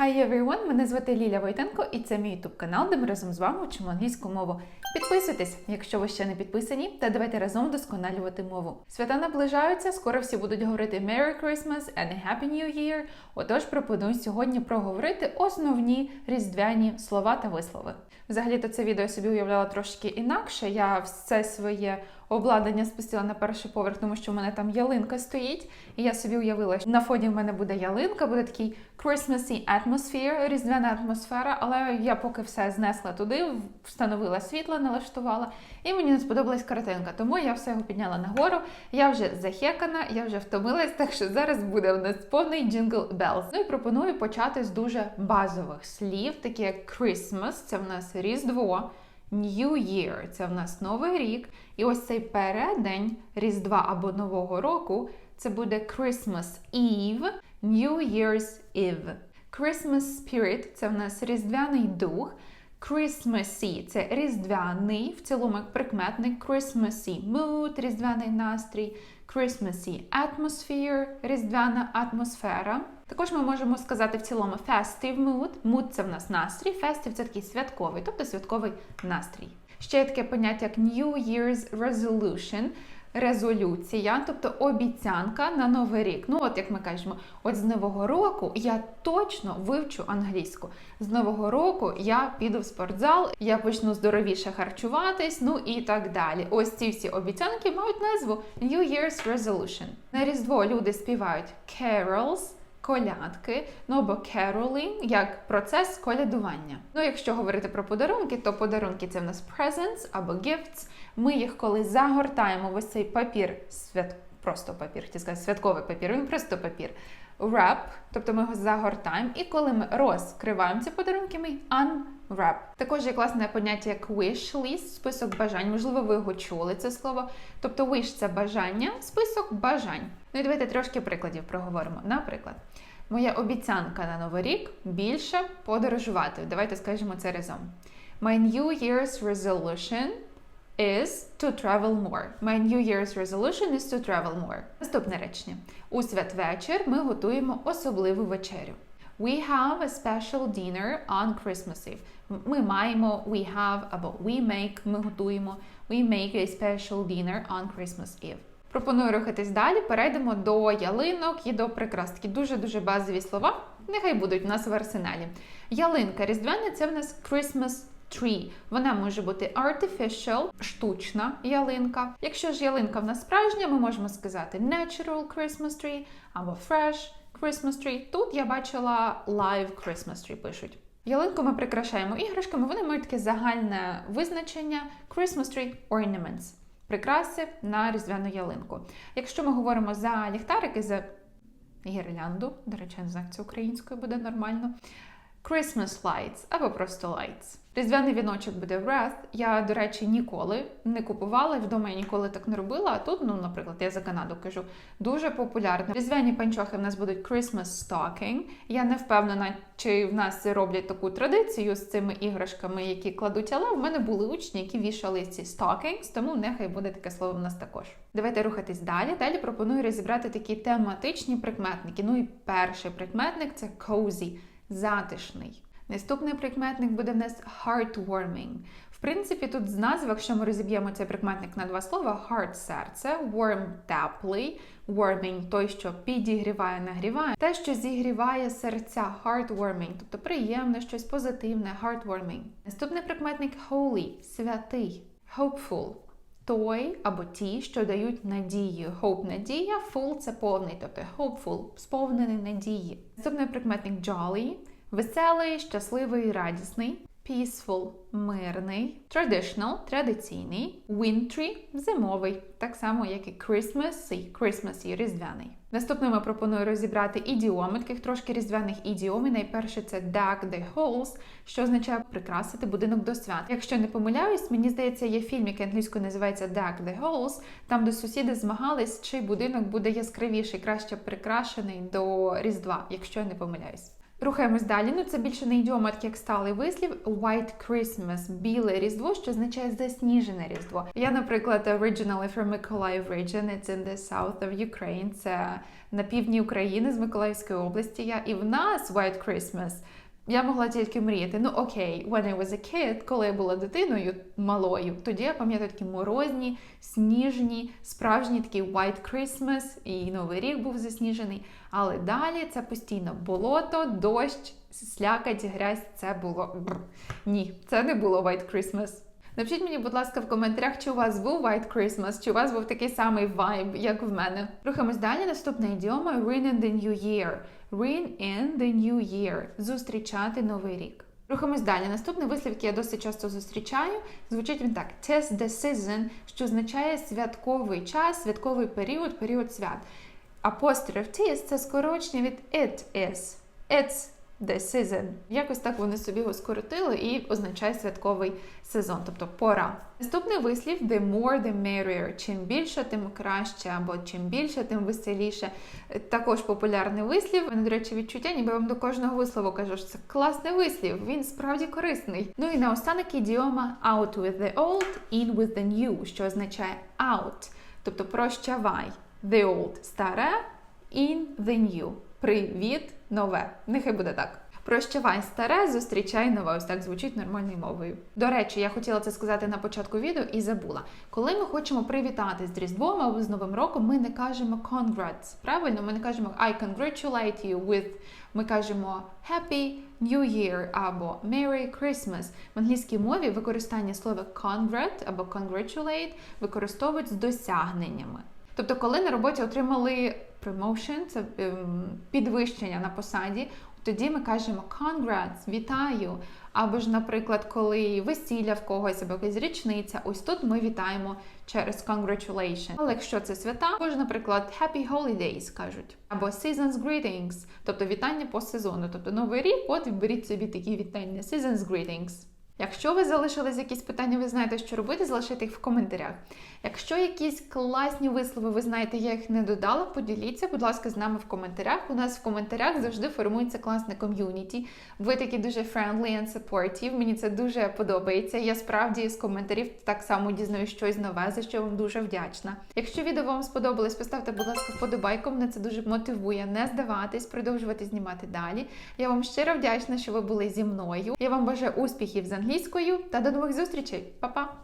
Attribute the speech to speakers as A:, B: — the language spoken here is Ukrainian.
A: Hi everyone! Мене звати Ліля Войтенко і це мій YouTube канал, де ми разом з вами вчимо англійську мову. Підписуйтесь, якщо ви ще не підписані, та давайте разом вдосконалювати мову. Свята наближаються, скоро всі будуть говорити Merry Christmas and Happy New Year. Отож, пропоную сьогодні проговорити основні різдвяні слова та вислови. Взагалі-то це відео собі уявляла трошки інакше. Я все своє обладнання спустила на перший поверх, тому що в мене там ялинка стоїть. І я собі уявила, що на фоні в мене буде ялинка, буде такий Christmassy atmosphere, різдвяна атмосфера. Але я поки все знесла туди, встановила світло, налаштувала, і мені не сподобалась картинка. Тому я все його підняла нагору. Я вже захекана, я вже втомилась, так що зараз буде в нас повний Jingle Bells. Ну і пропоную почати з дуже базових слів, такі як Christmas, це в нас Різдво. New Year це в нас Новий рік. І ось цей переддень Різдва або Нового року це буде Christmas Eve, New Year's Eve. Christmas Spirit це в нас різдвяний дух. Christmassy – це різдвяний, в цілому як прикметник, Christmassy mood – різдвяний настрій, Christmassy atmosphere – різдвяна атмосфера. Також ми можемо сказати в цілому festive mood. Mood – це в нас настрій, festive – це такий святковий, тобто святковий настрій. Ще є таке поняття як New Year's Resolution – резолюція, тобто обіцянка на новий рік. Ну, от як ми кажемо, от з нового року я точно вивчу англійську. З нового року я піду в спортзал, я почну здоровіше харчуватись, ну і так далі. Ось ці всі обіцянки мають назву New Year's Resolution. На Різдво люди співають carols, Колядки, ну або caroling, як процес колядування. Ну, якщо говорити про подарунки, то подарунки це в нас presents або gifts. Ми їх коли загортаємо в ось цей папір, свят... просто папір, хотів сказати, святковий папір, він просто папір. Wrap, тобто ми його загортаємо, і коли ми розкриваємо ці подарунки, ми unwrap. Також є класне поняття як wish list, список бажань. Можливо, ви його чули це слово. Тобто wish – це бажання, список бажань. Ну і давайте трошки прикладів проговоримо. Наприклад, моя обіцянка на новий рік більше подорожувати. Давайте скажемо це разом. My New Year's resolution is to travel more. My New Year's resolution is to travel more. Наступне речення. У святвечір ми готуємо особливу вечерю. We have a special dinner on Christmas Eve. Ми маємо, we have або we make, ми готуємо. We make a special dinner on Christmas Eve. Пропоную рухатись далі. Перейдемо до ялинок і до прикрас. Такі дуже-дуже базові слова. Нехай будуть у нас в арсеналі. Ялинка різдвяна це в нас Christmas tree. Вона може бути artificial, штучна ялинка. Якщо ж ялинка в нас справжня, ми можемо сказати natural Christmas tree або fresh Christmas tree. Тут я бачила live Christmas tree пишуть. Ялинку ми прикрашаємо іграшками, вони мають таке загальне визначення Christmas tree ornaments. Прикраси на різдвяну ялинку. Якщо ми говоримо за ліхтарики, за гірлянду, до речі, знак це українською буде нормально. Christmas lights або просто lights. Різдвяний віночок буде wreath. Я, до речі, ніколи не купувала, вдома я ніколи так не робила. А тут, ну, наприклад, я за Канаду кажу, дуже популярно. Різдвяні панчохи в нас будуть Christmas stocking. Я не впевнена, чи в нас роблять таку традицію з цими іграшками, які кладуть, але в мене були учні, які вішали ці stockings, тому нехай буде таке слово в нас також. Давайте рухатись далі. Далі пропоную розібрати такі тематичні прикметники. Ну і перший прикметник це cozy, затишний. Наступний прикметник буде в нас heartwarming. В принципі, тут з назви, якщо ми розіб'ємо цей прикметник на два слова, heart – серце, warm – теплий, warming – той, що підігріває, нагріває. Те, що зігріває серця, heartwarming, тобто приємне, щось позитивне, heartwarming. Наступний прикметник holy – святий, hopeful – той або ті, що дають надію. Hope – надія, full – це повний, тобто hopeful – сповнений надії. Наступний прикметник jolly – Веселий, щасливий, радісний, peaceful – мирний, traditional – традиційний, wintry – зимовий, так само, як і Christmassy – Christmassy – різдвяний. Наступними пропоную розібрати ідіоми, таких трошки різдвяних ідіом. І Найперше це deck the halls, що означає прикрасити будинок до свят. Якщо не помиляюсь, мені здається, є фільм, який англійською називається Deck the Halls, там де сусіди змагались, чий будинок буде яскравіший, краще прикрашений до Різдва, якщо я не помиляюсь. Рухаємось далі. Ну це більше не ідіома, так як сталий вислів. White Christmas – біле різдво, що означає засніжене різдво. Я, наприклад, originally from Mykolaiv region, it's in the south of Ukraine. Це на півдні України з Миколаївської області. Я і в нас White Christmas. Я могла тільки мріяти. Ну окей, when I was a kid, коли я була дитиною малою, тоді я пам'ятаю такі морозні, сніжні, справжні такі White Christmas, і Новий рік був засніжений. Але далі це постійно болото, дощ, слякать, грязь. Це було бррр. ні, це не було White Christmas. Напишіть мені, будь ласка, в коментарях, чи у вас був White Christmas, чи у вас був такий самий вайб, як в мене. Рухаємось далі. Наступна ідіома Ring in the New Year. Ring in the New Year. Зустрічати новий рік. Рухаємось далі. Наступний вислів, який я досить часто зустрічаю, звучить він так: Tis the season, що означає святковий час, святковий період, період свят. Апостроф tis – це скорочення від it is. It's the season. Якось так вони собі його скоротили і означає святковий сезон, тобто пора. Наступний вислів the more the merrier. Чим більше, тим краще, або чим більше, тим веселіше. Також популярний вислів. Мене, до речі, відчуття, ніби вам до кожного вислову кажу, що це класний вислів, він справді корисний. Ну і наостанок ідіома out with the old, in with the new, що означає out, тобто прощавай. The old старе, in the new. Привіт, нове. Нехай буде так. Прощавай старе, зустрічай нове. Ось так звучить нормальною мовою. До речі, я хотіла це сказати на початку відео і забула. Коли ми хочемо привітати з Різдвом або з Новим роком, ми не кажемо congrats. Правильно, ми не кажемо I congratulate you with. Ми кажемо Happy New Year або Merry Christmas. В англійській мові використання слова congrat або congratulate використовують з досягненнями. Тобто, коли на роботі отримали promotion, це ем, підвищення на посаді, тоді ми кажемо congrats, вітаю. Або ж, наприклад, коли весілля в когось або якась річниця, ось тут ми вітаємо через congratulation. Але якщо це свята, або ж, наприклад, happy holidays кажуть, або seasons greetings, тобто вітання по сезону. Тобто новий рік, от беріть собі такі вітання, seasons greetings. Якщо ви залишились якісь питання, ви знаєте, що робити, залишайте їх в коментарях. Якщо якісь класні вислови, ви знаєте, я їх не додала, поділіться, будь ласка, з нами в коментарях. У нас в коментарях завжди формується класне ком'юніті. Ви такі дуже friendly and supportive. Мені це дуже подобається. Я справді з коментарів так само дізнаю щось нове, за що я вам дуже вдячна. Якщо відео вам сподобалось, поставте, будь ласка, вподобайку. Мене це дуже мотивує не здаватись, продовжувати знімати далі. Я вам щиро вдячна, що ви були зі мною. Я вам бажаю успіхів з англійською та до нових зустрічей. Па-па!